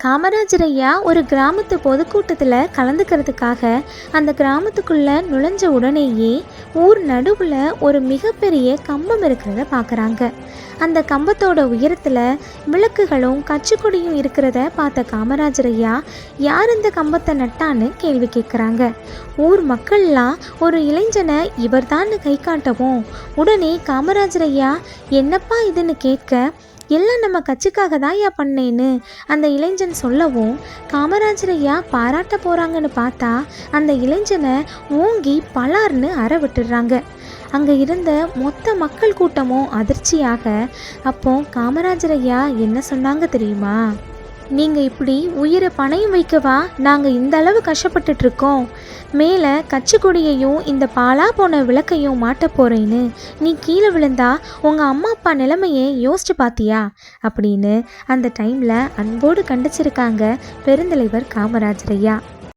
காமராஜர் ஐயா ஒரு கிராமத்து பொதுக்கூட்டத்தில் கலந்துக்கிறதுக்காக அந்த கிராமத்துக்குள்ளே நுழைஞ்ச உடனேயே ஊர் நடுவில் ஒரு மிகப்பெரிய கம்பம் இருக்கிறத பார்க்குறாங்க அந்த கம்பத்தோட உயரத்தில் விளக்குகளும் கச்சிக்கொடியும் இருக்கிறத பார்த்த காமராஜர் ஐயா யார் இந்த கம்பத்தை நட்டான்னு கேள்வி கேட்குறாங்க ஊர் மக்கள்லாம் ஒரு இளைஞனை இவர்தான்னு கை காட்டவும் உடனே காமராஜர் ஐயா என்னப்பா இதுன்னு கேட்க எல்லாம் நம்ம கட்சிக்காக தான் ஐயா பண்ணேன்னு அந்த இளைஞன் சொல்லவும் காமராஜர் ஐயா பாராட்ட போகிறாங்கன்னு பார்த்தா அந்த இளைஞனை ஓங்கி பலார்னு அற விட்டுடுறாங்க அங்கே இருந்த மொத்த மக்கள் கூட்டமும் அதிர்ச்சியாக அப்போ காமராஜர் ஐயா என்ன சொன்னாங்க தெரியுமா? நீங்கள் இப்படி உயிரை பணையம் வைக்கவா? நாங்கள் இந்த அளவு கஷ்டப்பட்டுட்டு இருக்கோம் மேலே கச்சிக்கொடியையும் இந்த பாலா போன விளக்கையும் மாட்ட போகிறேன்னு நீ கீழே விழுந்தா உங்கள் அம்மா அப்பா நிலைமையை யோசிச்சு பார்த்தியா அப்படின்னு அந்த டைமில் அன்போடு கண்டிச்சிருக்காங்க பெருந்தலைவர் காமராஜர் ஐயா.